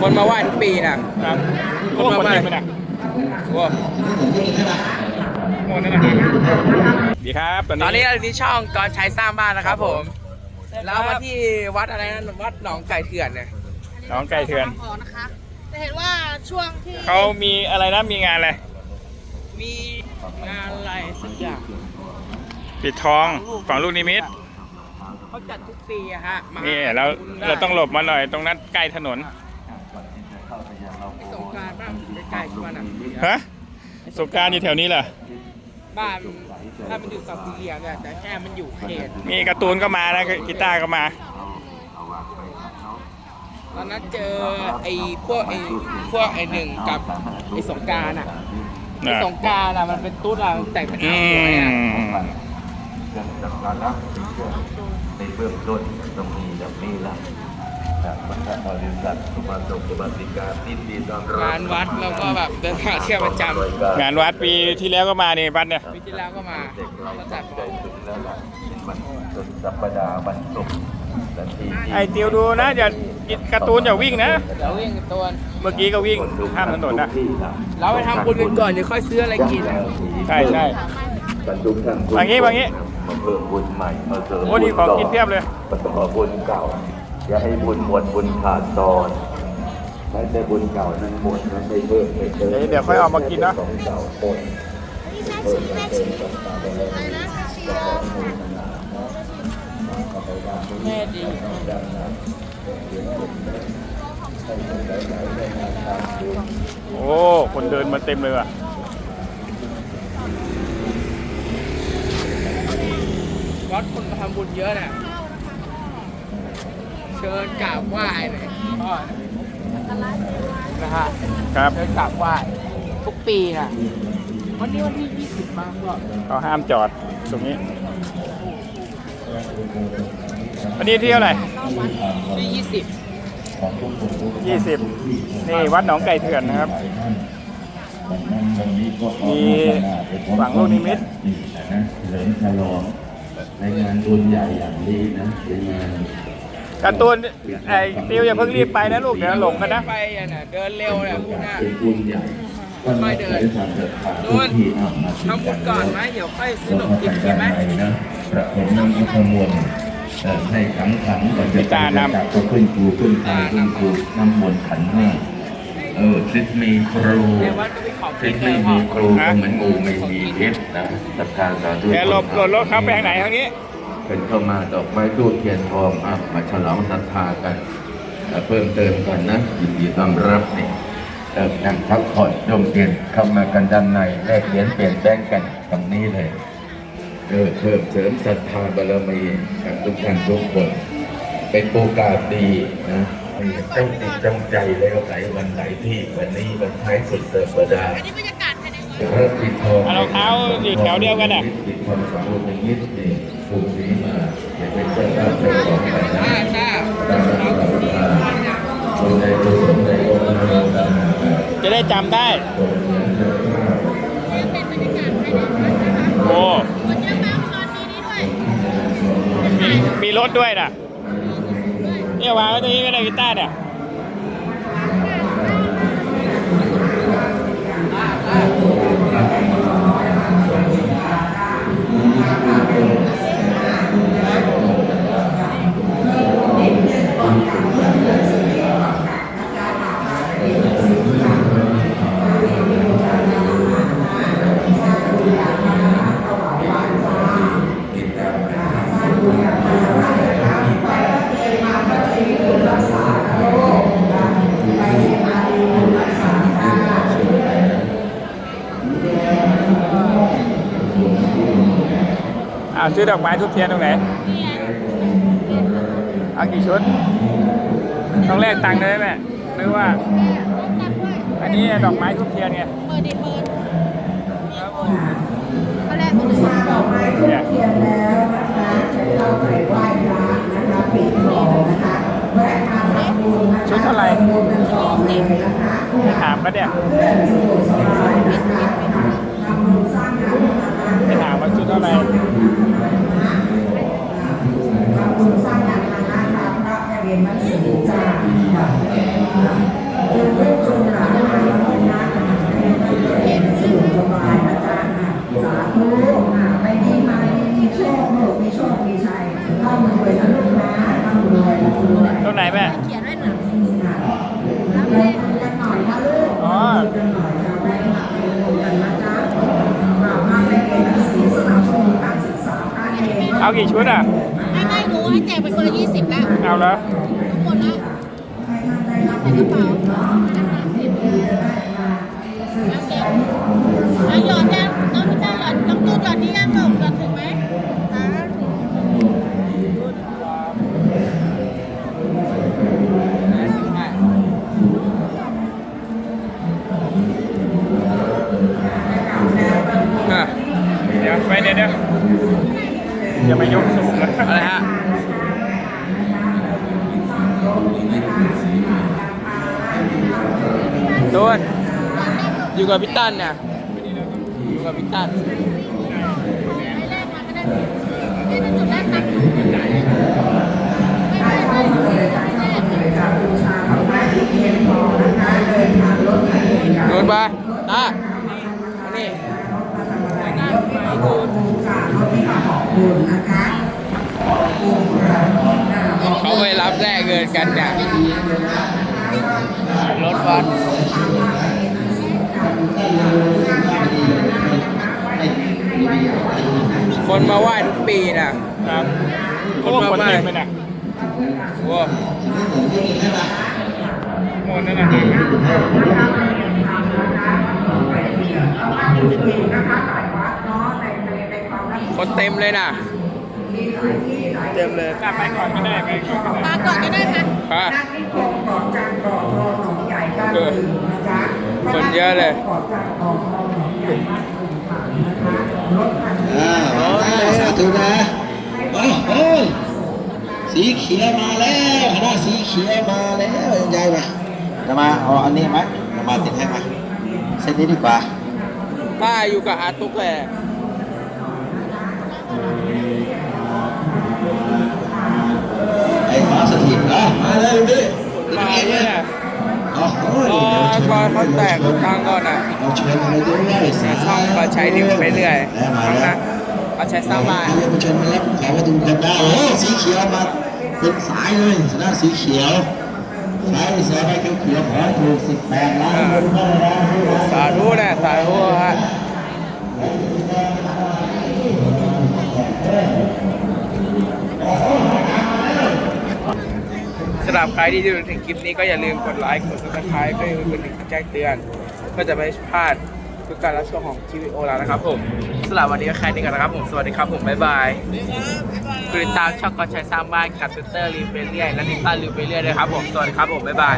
คนมาไหว้ทุกปีนะครับโอ้คนเต็มเลยนะโอ้โอ้นั่นนะดีครับตอนตอนนี้นี้เราอยู่ที่ช่องกรชัยสร้างบ้านนะครับผมแล้วมาที่วัดอะไรนะวัดหนองไก่เถื่อนเนี่ยน้องไก่เถื่อนออกนะคะจะเห็นว่าช่วงที่เขามีอะไรนะมีงานอะไรมีงานอะไรสักอย่างปิดทองฝั่งลูกนิมิตเขาจัดทุกปีอะฮะมานี่เราเราต้องหลบมาหน่อยตรงนั้นใกล้ถนนมี สงกรารบ้างใกล้ๆที่มันอะฮะสงกรารอยู่แถวนี้เหรอบ้านถ้ามันอยู่กับเรียเนี่ยแต่แค่มันอยู่เขตมีการ์ตูนก็มานะกีตาร์ก็มา ตอนนั้นเจอไอ้พวกไอ้พวกไอ้หนึ่งกับไอ้สงกรารอะไอ้น่ะสงกรารอะมันเป็นตุ๊ดอะแต่งเป็นอือาหวยอะมเรื่องจากการรับในเบื้องต้นต้องมีแบบนี้ละจาก บรรดาบริษัทสมาคมบริการที่ดีต้อนรับงานวัดแล้วก็แบบเดินทางเที่ยวประจำงานวัดปีที่แล้วก็มานี่วัดเนี่ยปีที่แล้วก็มาเด็กเราก็จัดใจถึงแล้วล่ะเป็นวันสุดสัปดาห์วันศุกร์และที่ไอ้ติวดูนะอย่าการ์ตูนอย่าวิ่งนะเดี๋ยววิ่งกันตัวเมื่อกี้ก็วิ่งข้ามถนนนะเราไปทำบุญกันก่อนเดี๋ยวค่อยซื้ออะไรกินใช่ใช่กันทุกท่านบางงี้บางงี้มาเพิ่มบุญใหม่มาเสริมโอ้นี่ของกินเพียบเลยมาต่อบุญเก่า อย่าให้บุญหมดบุญขาดตอนให้ได้บุญเก่านั้นหมดนั้นได้เพิ่มได้เติมเดี๋ยวเดี๋ยวค่อยเอามากินนะ ของเก่าหมดแม่ดีโอ้ คนเดินมาเต็มเลยว่ะวัดคนมาทำบุญเยอะเนี่ย เชิญกราบไหว้เลยพ่อนะฮะครับเชิญกราบไหว้ทุกปีนะวันนี้วันที่ 20 มาก็เขาห้ามจอดตรงนี้ วันนี้ที่เท่าไหร่ที่ 20ยี่สิบนี่วัดหนองไก่เถื่อนนะครับ มีฝั่งลูกนิมิตนะเฉลิมฉลองในงานบุญใหญ่อย่างนี้นะเป็นงาน การ์ตูนไอ้ติวอย่าเพิ่งรีบไปนะลูกเดี๋ยวหลงกันนะไปอะนะเดินเร็วเนี่ยพูดหน้าเป็นบุญใหญ่ค่อยเดินนู่นทำบุญก่อนไหมเดี๋ยวค่อยซื้อขนมกินกินไหมนะประพรมน้ำพุทธมนต์เอ่อให้ขังขันก่อนจะจากก็ขึ้นครูขึ้นตาขึ้นครูน้ำมนต์ขันห้าเออซิดมีครูในวัดก็มีของซิกิดนเลไม่ยพ่อมีครูก็เหมือนงูไม่มีพิษนะศรัทธาสาธุแกหลบหลบรถเขาไปทางไหนทางนี้ เป็นเข้ามาดอกไม้ทูบเทียนทองอะมาฉลองศรัทธากันเพิ่มเติมกันนะยินดีต้อนรับเนี่เออนั่งพักผ่อนร่มเยนเข้ามากันด้านในแลกเหรียญเปลี่ยนแบงกันตรงนี้เลยเออเพิ่มเสริมศรัทธาบารมีกับทุกท่านทุกคน เป็นโอกาสดีนะตั้งจิตตั้งใจแล้วหลายวันหลายที่วันนี้วันท้ายสุดเสัปดา รรากาศภายในวัดพระปิดทองเท้าอยู่แถวเดียวกันน่ะปิดทองฝังลูกนิดนี่ปลูกสีมาเป็นเจ้าภาพเจ้าของกันนะอ่าจ้าตามหลักศรัทธาคนใดกุศลใดโอมนโรตานาคาจะได้จำได้โอ้มีรถด้วยนะเนี่ยวางไว้ตรงนี้ก็ได้กีตาร์เนี่ย ดอกไม้ทุบเทียนตรงไหนเอากี่ชุดต้องแลกตังค์ด้ยไหมหรือว่า อันนี้ดอกไม้ทุบเทียนไงเปิดดิเปิดเขาแรกตัวหนึ่งเนี่ยเทียนแล้ว ตรงไหนแม่เขียนไว้หนึ่งรับเลขกันหน่อยนะลูกอ๋อเอากี่ชุดอะ ไม่ไม่หนูให้แจกไปคนละยี่สิบแล้ว เอาแล้วหมดล้วรับใกระเป๋าแล้วหยอดยังน้องพี่ต้าหยอดน้องตู้หยอดนี่ยังหยอดถึงไหม อยู่กับพี่ตั้นเนี่ยอยู่กับพี่ตั้นไม่แลกมาก็ได้นี่ะจุดแรกตังค์ไม่ไม่ไม่ไม่แลกโดนไปตานนี้เขาไปรับแลกเงินกันเนี่ยรถวัด คนมาไหว้ทุกปีน่ะครับคโอ้นคมานไหว้เต็มไปน่ะโอ้หมดนั่นน่ะคนเต็มเลยน่ะเต็มเลยกลับไปก่อนก็ได้ไปก่อนก็ได้มาก่อนก็ได้ค่ะฮะนักนิคมเกาะจันทร์เกาะทองหนองใหญ่บ้านบึงนะจ๊ะ คนเยอะเลยเกาะจันทร์เกาะทองหนองใหญ่บ้านบึงผ่านนะคะรถคันนี้อ่ามาแล้วสาธุนะเฮ้ยเฮ้ยสีเขียวมาแล้วคณะสีเขียวมาแล้วยายมาจะมาเอาอันนี้ไหมจะมาติดให้ไหมเส้นนี้ดีกว่าป้าอยู่กับอาตุ๊กแหละไอ้หมาสถิตนะมาเลยดิมาเนี่ยน่ะอ๋อโอ้ย รอก่อนเขาแตกทางก่อนอะเราชวนมาด้วยสาช่องก็ใช้นิ้วไปเรื่อยแล้วมาครั้งแล้นะวเขาใช้สร้างบ้านเยาวชนมาแล้วขายประตูกันได้โอ้สีเขียวมาเป็นสายเลยคณะสีเขียวสายสายเขียวเขียวขอให้ถูกสิบแปดล้านคนก็ได้นะสาธุนะสาธุฮะ หรับใครที่ดูถึงคลิปนี้ก็อย่าลืมกดไลค์กด subscribe ก็อย่าลืมกดกระดิ่งแจ้งเตือนก็จะไม่พลาดทุกการรับชมของคลิปวิดีโอแล้วนะครับผมสำหรับวันนี้ก็แค่นี้ก่อนนะครับผมสวัสดีครับผมบ๊ายบายกริตาช็องกอชัยสร้างบ้านกับติเตอร์รีเปเรียและติดตามรีเปเรียด้วยครับผมสวัสดีครับผมบ๊ายบาย